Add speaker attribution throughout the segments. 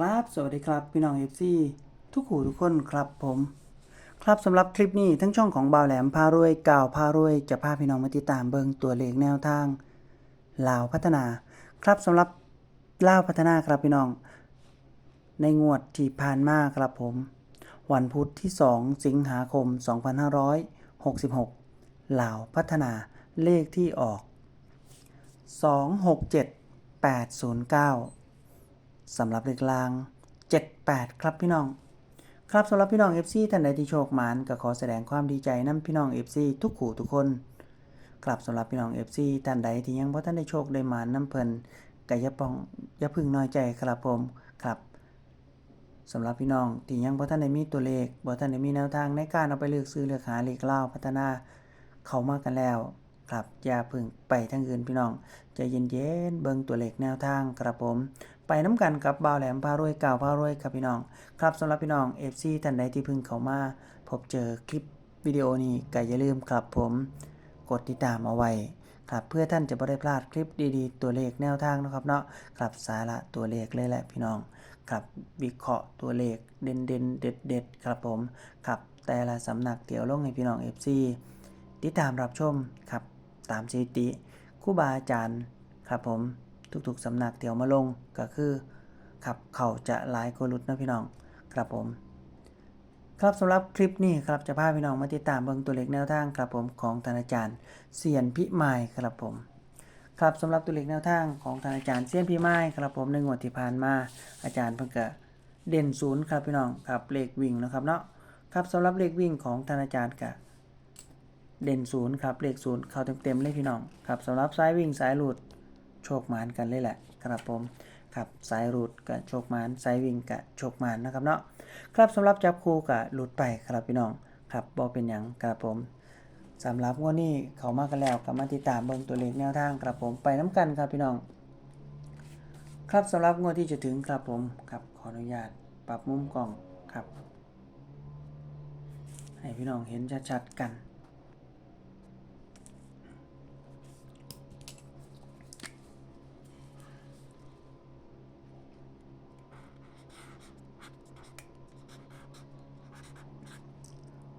Speaker 1: ครับ สวัสดีครับ พี่น้องเอฟซีทุกหูทุกคนครับผม ครับสำหรับคลิปนี้ทั้งช่องของบ่าวแหลมพารวยก่าวพารวย จะพาพี่น้องมาติดตามเบิงตัวเลขแนวทางลาวพัฒนา ครับสำหรับลาวพัฒนาครับพี่น้อง ในงวดที่ผ่านมาครับผม วันพุธที่ 2 สิงหาคม 2566ลาวพัฒนาเลขที่ออก 267809 สำหรับเลขลาง 78 ครับพี่น้อง ครับสำหรับพี่น้อง FC ท่านใดที่โชคหมานก็ขอแสดงความดีใจนํพี่น้อง FC ทุกขู่ทุกคนครับสำหรับพี่น้อง FC ท่านใดที่ยังบ่ท่านได้โชคได้หมานนํเพิ่นก็อย่าปองอย่าพึ่งน้อยใจครับผมครับสำหรับพี่น้องที่ยังบ่ท่านได้มีตัวเลขบ่ท่านได้มีแนวทางในการเอาไปเลือกซื้อเลือกหาเลขเล่าพัฒนาเข้ามากันแล้วครับอย่าพึ่งไปทางอื่นพี่น้องใจเย็นๆเบิ่งตัวเลขแนวทางครับผม ไปน้ำกันกับบ่าวแหลมพารวยเก่าพารวยครับพี่น้อง ครับสำหรับพี่น้อง FC ท่านใดที่เพิ่งเข้ามาพบเจอคลิปวิดีโอนี้ก็อย่าลืมครับผมกดติดตามเอาไว้ครับเพื่อท่านจะไม่ได้พลาดคลิปดีๆ ตัวเลขแนวทางนะครับเนาะครับสาระตัวเลขเลยแหละพี่น้องครับวิเคราะห์ตัวเลขเด่นเด่นๆเด็ดเด็ดๆครับผมครับแต่ละสำนักเดี๋ยวลงให้พี่น้อง FC ติดตามรับชมครับตามสถิติครูบาอาจารย์ครับผม ทุกๆสำนักเดี๋ยวมาลงก็คือครับเขาจะหลายกลุดนะพี่น้องครับผม ครับสำหรับคลิปนี้ครับจะพาพี่น้องมาติดตามเบิ่งตัวเลขแนวทางครับผมของทานอาจารย์เซียนพิมายครับผม ครับสำหรับตัวเลขแนวทางของทานอาจารย์เซียนพิมายครับผมในงวดที่ผ่านมาอาจารย์เพิ่งกะเด่นศูนย์ครับพี่น้องครับเลขวิ่งนะครับเนาะครับสำหรับเลขวิ่งของทานอาจารย์กะเด่นศูนย์ครับเลขศูนย์เข้าเต็มๆเลยพี่น้องครับสำหรับสายวิ่งสายหลุด โชคหมานกันเลยแหละครับผมครับสายรูดกับโชคมานสายวิ่งกับโชคมานนะครับเนาะครับสำหรับจับคู่กับหลุดไปครับพี่น้องครับบอเป็นหยังครับผมสำหรับงวดนี้เขามากันแล้วกับมาติดตามเบิ่งตัวเลขแนวทางครับผมไปน้ำกันครับพี่น้อง ครับสำหรับงวดที่จะถึงครับผมครับขออนุญาตปรับมุมกล้องครับ ให้พี่น้องเห็นชัดๆกัน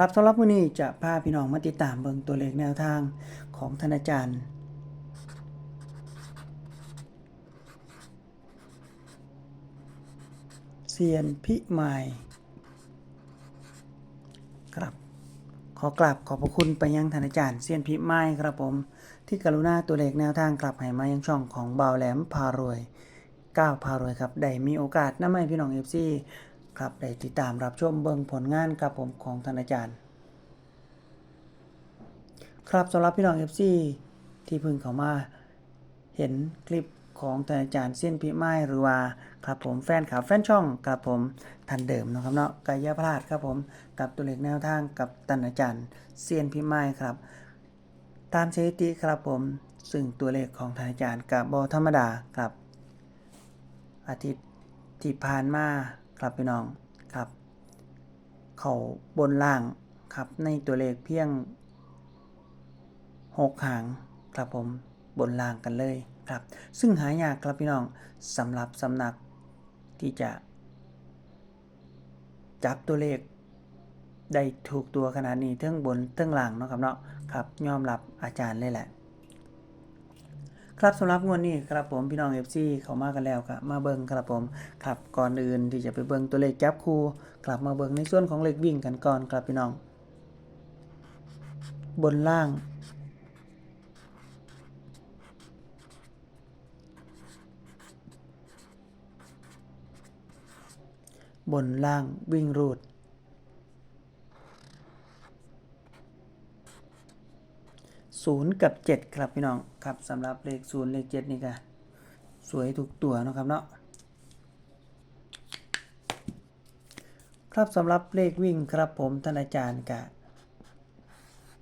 Speaker 1: ครับสำหรับวันนี้จะพาพี่น้องมาติดตามเบิงตัวเลขแนวทางของท่านาจารย์เซียนพิมายครับ ขอกราบขอบพระคุณไปยังท่านาจารย์เซียนพิมายครับผม ที่กรุณาตัวเลขแนวทางกลับให้มายังช่องของบ่าวแหลมพารวยก้าวพารวยครับ ได้มีโอกาสนำให้พี่น้องเอฟซี ครับได้ติดตามรับชมเบิ่งผลงานครับผมของท่านอาจารย์ ครับสำหรับพี่น้อง FC ที่เพิ่งเข้ามาเห็นคลิปของท่านอาจารย์เส้นพิไม้หรือว่าครับผมแฟนข่าวแฟนช่องครับผมทันเดิมนะครับเนาะกายาพลาดครับผมกับตัวเลขแนวทางกับท่านอาจารย์เซียนพิไม้ครับ ตามสถิติครับผมซึ่งตัวเลขของท่านอาจารย์กับบอธรรมดาครับ อาทิตย์ที่ผ่านมา ครับพี่น้องครับ เขาบนล่างครับในตัวเลขเพียงหกหางครับผมบนล่างกันเลยครับ ซึ่งหายากครับพี่น้องสำหรับสำนักที่จะ จับตัวเลขได้ถูกตัวขนาดนี้ทั้งบนทั้งล่างเนาะครับเนาะครับยอมรับอาจารย์เลยแหละ ครับสำหรับงวดนี้ครับผมพี่น้อง FC เขามากันแล้วครับมาเบิ่งครับผมครับก่อนอื่นที่จะไปเบิ่งตัวเลขจับคูกลับมาเบิ่งในส่วนของเลขวิ่งกันก่อนครับพี่น้อง บนล่าง บนล่างวิ่งรูด ศูนย์กับเจ็ดครับพี่น้องครับสำหรับเลขศูนย์เลขเจ็ดนี่ก็สวยทุกตัวนะครับเนาะครับสำหรับเลขวิ่งครับผมท่านอาจารย์กะ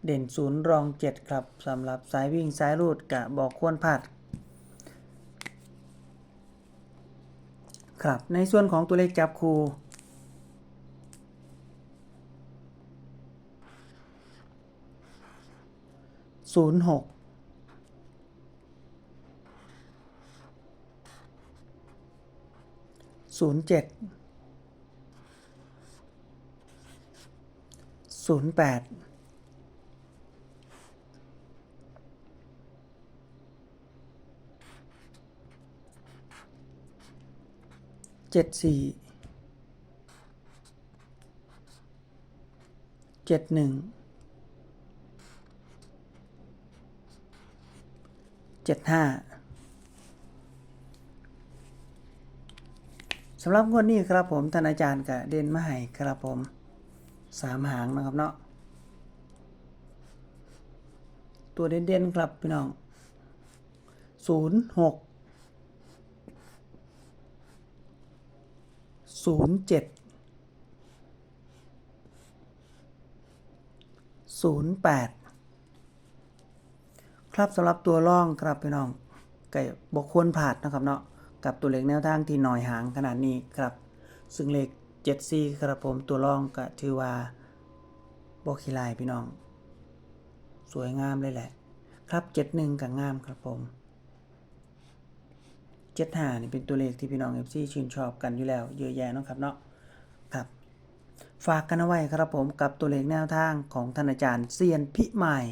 Speaker 1: เด่นศูนย์รองเจ็ดครับสำหรับสายวิ่งสายรูดกะบอกควรพลาดครับในส่วนของตัวเลขจับคู่ ศูนย์หกศูนย์เจ็ดศูนย์แปดเจ็ดสี่เจ็ดหนึ่ง เจ็ดห้าสำหรับงวดนี้ครับผมท่านอาจารย์กับเด่นมาให้ครับผมสามหางนะครับเนาะตัวเด่นๆครับพี่น้องศูนย์หกศูนย์เจ็ดศูนย์แปด ครับสำหรับตัวล่องครับพี่น้องไก่บกควรผาดนะครับเนาะกับตัวเลขแนวทางที่หน่อยหางขนาดนี้ครับ ซึ่งเลขเจ็ดซีครับผมตัวล่องก็ถือว่าบกขี้ลายพี่น้อง สวยงามเลยแหละ ครับเจ็ดหนึ่งกับงามครับผมเจ็ดหานี่เป็นตัวเลขที่พี่น้องเอฟซีชื่นชอบกันอยู่แล้ว เยอะแยะนะครับเนาะครับฝากกันเอาไว้ครับผมกับตัวเลขแนวทางของท่านอาจารย์เซียนพิมาย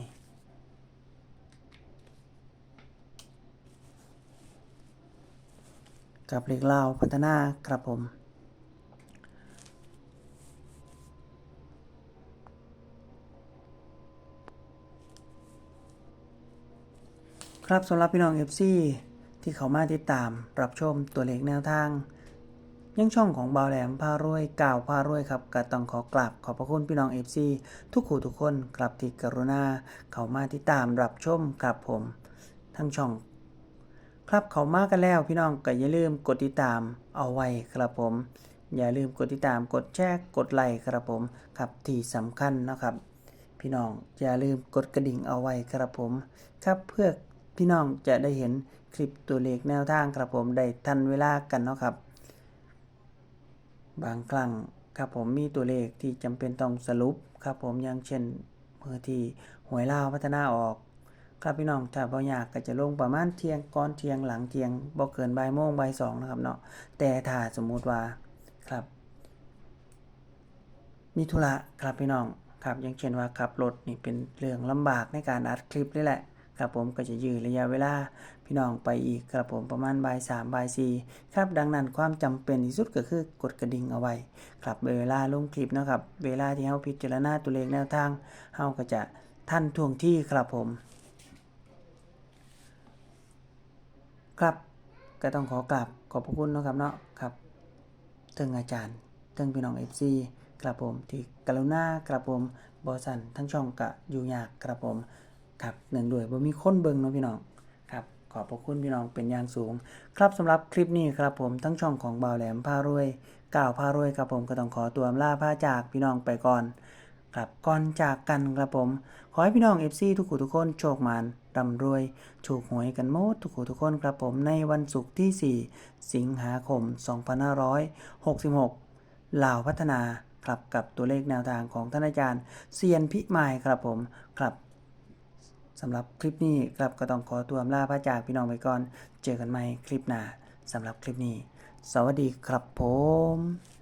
Speaker 1: กับเลขเล่าวพัฒนาครับผม ครับสำหรับพี่น้อง FC ที่เขามาติดตามรับชมตัวเลขแนวทาง ยังช่องของบาวแหลมพารวยก่าวพารวยครับก็ต้องขอกราบขอบพระคุณพี่น้อง FC ทุกขู่ทุกคนกลับที่กรุณา เขามาติดตามรับชมครับผม ทั้งช่อง ครับเขามากันแล้วพี่น้องก็อย่าลืมกดติดตามเอาไว้ครับผม อย่าลืมกดติดตามกดแชร์กดไลค์ครับผมครับที่สำคัญนะครับ พี่น้องอย่าลืมกดกระดิ่งเอาไว้ครับผม ครับเพื่อพี่น้องจะได้เห็นคลิปตัวเลขแนวทางครับผมได้ทันเวลากันเนาะครับ บางครั้งครับผมมีตัวเลขที่จำเป็นต้องสรุปครับผมอย่างเช่นเมื่อที่หวยลาวพัฒนาออก ครับพี่น้องถ้าบ่อยากก็จะลงประมาณเที่ยงก่อนเที่ยงหลังเที่ยงบ่เกินบ่ายโมงบ่ายสองนะครับเนาะแต่ถ้าสมมุติว่าครับ มีธุระครับพี่น้องครับอย่างเช่นว่าขับรถนี่เป็นเรื่องลำบากในการอัดคลิปนี่แหละครับผมก็จะยืดระยะเวลาพี่น้องไปอีกครับผมประมาณบ่ายสามบ่ายสี่ครับดังนั้นความจำเป็นที่สุดก็คือกดกระดิ่งเอาไว้ครับเวลาลงคลิปนะครับเวลาที่เฮาพิจารณาตัวเลขแนวทางเฮาก็จะทันท่วงที่ครับผม ครับก็ต้องขอกราบขอบพระคุณนะครับเนาะครับถึงอาจารย์ถึงพี่น้อง FC ครับผมที่กรุณากระผมบอสันทั้งช่องกะอยู่ยากกระผมครับเนื่องด้วยบ่มีคนเบิ่งเนาะพี่น้องครับขอบพระคุณพี่น้องเป็นอย่างสูง ครับสำหรับคลิปนี้ครับผมทั้งช่องของบ่าวแหลมพารวยก่าวพารวยครับผมก็ต้องขอตัวลาพาจากพี่น้องไปก่อนครับก่อนจากกันครับผม ขอให้พี่น้อง FC ทุกคนทุกคนโชคมาน ร่ำรวยถูกหวยกันหมดทุกคนทุกคนครับผมในวันศุกร์ที่ 4 สิงหาคม 2566ลาวพัฒนาครับกับตัวเลขแนวทางของท่านอาจารย์เซียนพิมายครับผมครับสำหรับคลิปนี้ครับก็ต้องขอตัวลาพระจากพี่น้องไปก่อน เจอกันใหม่คลิปหน้าสำหรับคลิปนี้ สวัสดีครับผม